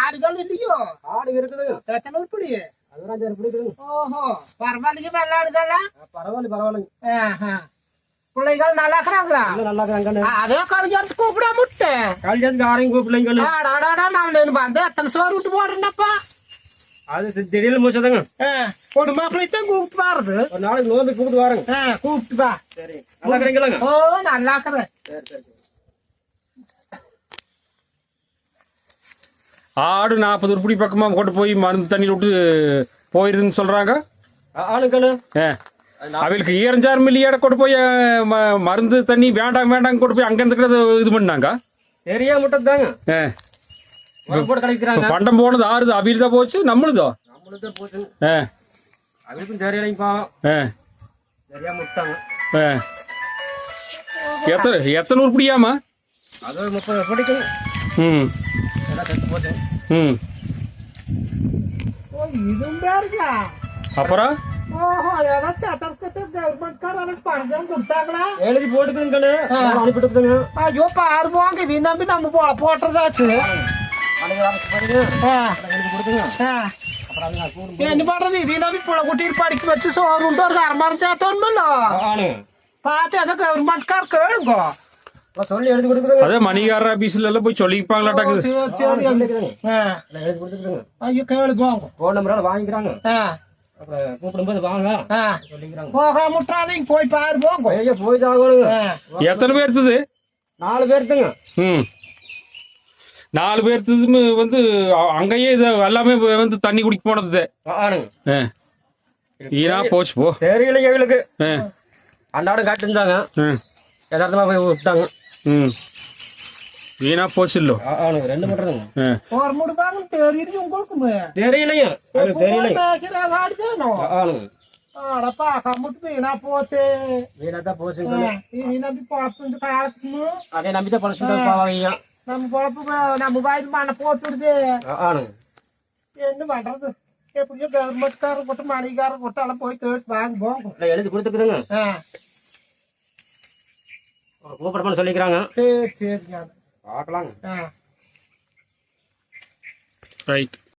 ஆடுகள் இல்லையோ ஆடு இருக்குதுங்க எத்தனை உருப்படி அஞ்சாறு பிடி இருக்குதுங்க ஓஹோ பரவாயில்லைங்க வெள்ளாடுதல்ல ஆ, பரவாயில்ல பரவாயில்லைங்க. பிள்ளைகள் நல்லா இருக்கிறாங்களா நல்லா இருக்கிறாங்கண்ணே அதே கல்யாணத்து கூப்பிட முட்டை கல்யாணத்துக்கு யாரையும் கூப்பிடலைங்கண்ணே ஆடாடாடா நான் నేను வந்து எத்தனை சோறு விட்டு போடுறேன்னப்பா அது சி- திடீர்னு முடிச்சதாங்க பொண்ணு மாப்பிள்ளைத்தான் கூப்பிட்டு பாருது ஒரு நாளைக்கு நோம்பி கூப்பிட்டு வரேங்க ஆ, கூப்பிட்டு பா சரி நல்லா இருக்கிறீங்களாங்க ஓ நல்லா இருக்கிற சரி சரி ஆடு நாற்பது உருப்படி பக்கமாக கொண்டு போய் மருந்து தண்ணியில் விட்டு போயிருதுன்னு சொல்கிறாங்க ஆ, ஆளுங்கண்ணே ஏ அவளுக்கு ஈரஞ்சாறு மில்லியாட கொண்டு போய் மருந்து தண்ணி வேண்டாம் வேண்டாம் கொண்டு போய் அங்கேருந்து இது பண்ணாங்க. சரியா முட்டை தாங்க. பண்டம் போனது ஆறுது அவியில் தான் போச்சு நம்மளுதோ? சரியா முட்டாங்க. ஏ. எத்தனை எத்தனை உருப்படியாமா அது முப்பது ம். ம். அப்புறம்? எழுதி போட்டுக்குதுங்கண்ணே அனுப்பிட்டுக்குதுங்க. ஐயோ பாரு போங்க இது நம்பி நம்ம போ போட்டுறதாச்சு. என்ன பண்றது? இது நம்பி புள்ள குட்டியில் படிக்க வச்சு சோறு உண்டு ஒரு அரமாரம் சேர்த்தோன்னு பார்த்து எதோ கவர்மெண்ட் கார் கேளுங்க. சொல்லி எழுதி கொடுக்குதுங்க அதே மணிகார ஆபீஸ்ல எல்லாம் போய் சொல்லிப்பாங்களாட்டாக்குது சரி, எழுதி ஐயோ நம்பரால வாங்கிக்கிறாங்க. கூப்பிடும்போது வாங்க. சொல்லிக்கிறாங்க போக முட்டாதீங்க போய் பாரு போங்க ஐயோ. எத்தனை பேர்த்துது நாலு பேர்த்துங்க ம். நாலு பேர்த்துமே வந்து அங்கேயே இது எல்லாமே வந்து தண்ணி குடிக்க போனது. ஈனா போச்சு போ. தெரியலைங்க எங்களுக்கு அன்றாடம் காட்டிருந்தாங்க ம் யதார்த்தமா போய் விட்டாங்க. வீணா போச்சு இல்லோ ஆனுங்க ரெண்டு மட்டும் ஆ. ஒரு மூணு பாருங்க தெரியுது உங்களுக்கு தெரியலைங்க அது தெரியலைங்க வாடிதானோ ஆனுங்க ஆடப்பா கம்முட்டு வீணா போச்சு. வீணா தான் போச்சுங்க இது நம்பி பொழப்பு காலத்துக்கு அதே நம்பி தான் பழச்சு பாவாங்க நம்ம பொழப்பு நம்ம வயது மண்ணை போட்டுடுது. என்ன பண்றது? எப்படியோ கவர்மெண்ட் காரன் கொட்டு மணிக்காரன் கொட்டு எல்லாம் போய் கேட்டு வாங்க போங்க. எல்லாம் எழுதி கொடுத்துக்குதுங்க ஆ, கூப்பிடப்பட சொல்லிக்கிறாங்க. சரி சரிங்க பார்க்கலாங்க. ஆ. ரைட்